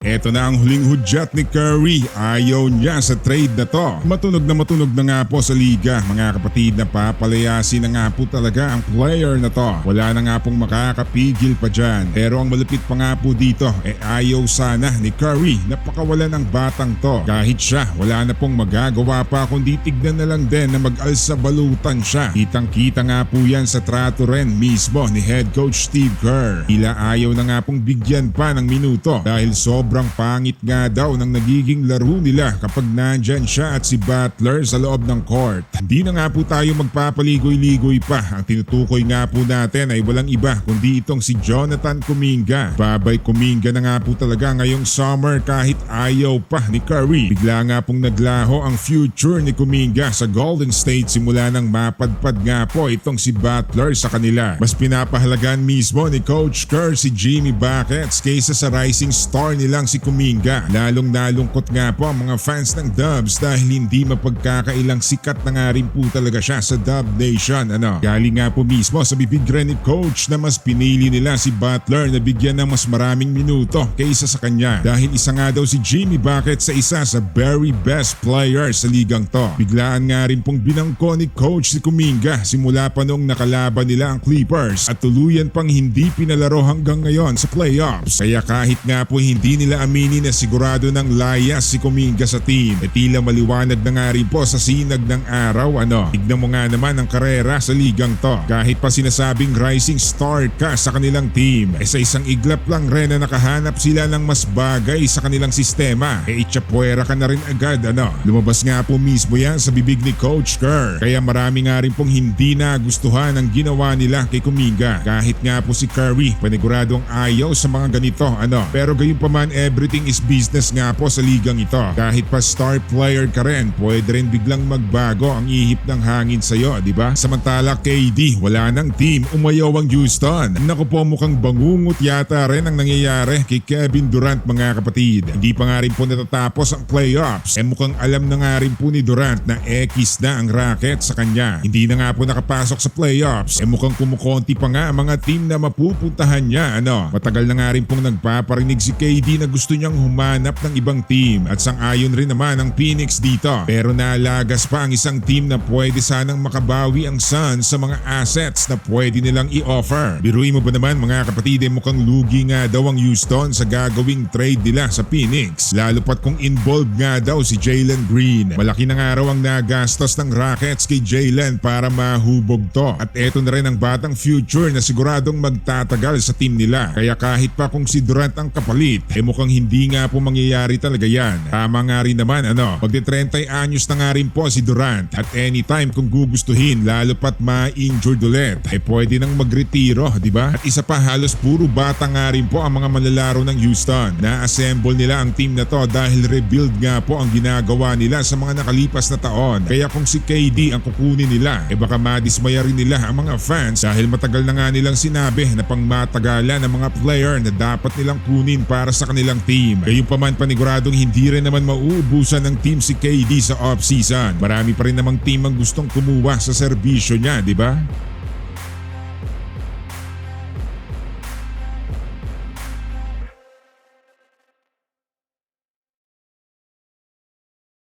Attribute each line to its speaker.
Speaker 1: Eto na ang huling hudyat ni Curry. Ayaw niya sa trade na to. Matunog na matunog na nga po sa liga. Mga kapatid na papalayasin na nga po talaga ang player na to. Wala na nga pong makakapigil pa dyan. Pero ang malapit pa nga po dito, eh ayaw sana ni Curry na pakawalan ng batang to. Kahit siya, wala na pong magagawa pa kundi tignan na lang din na mag-alsa balutan siya. Kitang kita nga po yan sa trato rin mismo ni head coach Steve Kerr. Tila ayaw na nga pong bigyan pa ng minuto dahil sobrang pangit nga daw ng nagiging laro nila kapag nandyan siya at si Butler sa loob ng court. Hindi na nga po tayo magpapaligoy-ligoy pa. Ang tinutukoy nga po natin ay walang iba kundi itong si Jonathan Kuminga. Babay Kuminga na nga po talaga ngayong summer kahit ayaw pa ni Curry. Bigla nga pong naglaho ang future ni Kuminga sa Golden State simula nang mapadpad nga po itong si Butler sa kanila. Mas pinapahalagan mismo ni Coach Kerr si Jimmy Buckets kaysa sa rising star nilang si Kuminga. Lalong nalungkot nga po ang mga fans ng Dubs dahil hindi mapagkakailang sikat na nga rin po talaga siya sa Dub Nation. Ano? Galing nga po mismo sa bibig rin ni Coach na mas pinili nila si Butler na bigyan ng mas maraming minuto kaysa sa kanya. Dahil isa nga daw si Jimmy Buckets sa isa sa very best players sa ligang to. Biglaan nga rin pong binangko ni Coach si Kuminga simula pa noong nakalaban nila ang Clippers at tuluyan pang hindi pinalaro hanggang ngayon sa playoffs. Kaya kahit nga po hindi nila aminin na sigurado ng layas si Kuminga sa team, e tila maliwanag na nga rin po sa sinag ng araw ano. Tignan mo nga naman ang karera sa ligang to. Kahit pa sinasabing rising star ka sa kanilang team, e sa isang iglap lang rin na nakahanap sila ng mas bagay sa kanilang sistema, e itsapuera ka na rin agad ano. Lumabas nga po mismo yan sa bibig ni Coach Kerr. Kaya marami nga rin pong hindi nagustuhan ang ginawa nila kay Kuminga. Kahit nga po si Curry, paniguradong ayaw sa mga ganito ano. Pero gayon pa man everything is business nga po sa ligang ito. Kahit pa star player ka rin, pwede rin biglang magbago ang ihip ng hangin sa'yo, di ba? Samantala KD, wala nang team, umayaw ang Houston. Naku po mukhang bangungot yata rin ang nangyayari kay Kevin Durant mga kapatid. Hindi pa nga rin po natatapos ang playoffs. Eh mukhang alam na nga rin po ni Durant na X na ang racket sa kanya. Hindi na nga po nakapasok sa playoffs. Eh mukhang kumukonti pa nga ang mga team na mapupuntahan niya. Ano? Matagal na nga rin pong nagpaparinig si KD na gusto niyang humanap ng ibang team at sang-ayon rin naman ang Phoenix dito. Pero nalagas pa ang isang team na pwede sanang makabawi ang Suns sa mga assets na pwede nilang i-offer. Biruin mo ba naman mga kapatid eh mukhang lugi nga daw ang Houston sa gagawing trade nila sa Phoenix. Lalo pat kung involved nga daw si Jalen Green. Malaki na nga raw ang nagastos ng Rockets kay Jalen para mahubog to. At eto na rin ang batang future na siguradong magtatagal sa team nila. Kaya kahit pa kung si Durant ang kapalit, eh mukhang hindi nga po mangyayari talaga yan. Tama nga rin naman ano, magti 30 anyos na nga rin po si Durant at anytime kung gugustuhin lalo pat ma-injured ulit, eh pwede nang magretiro, di ba? At isa pa halos puro bata nga rin po ang mga malalaro ng Houston. Na-assemble nila ang team na to dahil rebuild nga po ang ginagawa nila sa mga nakalipas na taon. Kaya kung si KD ang kukunin nila, eh baka madismaya rin nila ang mga fans dahil matagal na nga nilang sinabi na pang matagalan ng mga player na dapat nilang kunin para sa kanilang team. Gayun pa man paniguradong hindi rin naman mauubusan ng team si KD sa off-season. Marami pa rin namang team ang gustong kumuha sa serbisyo niya, di ba?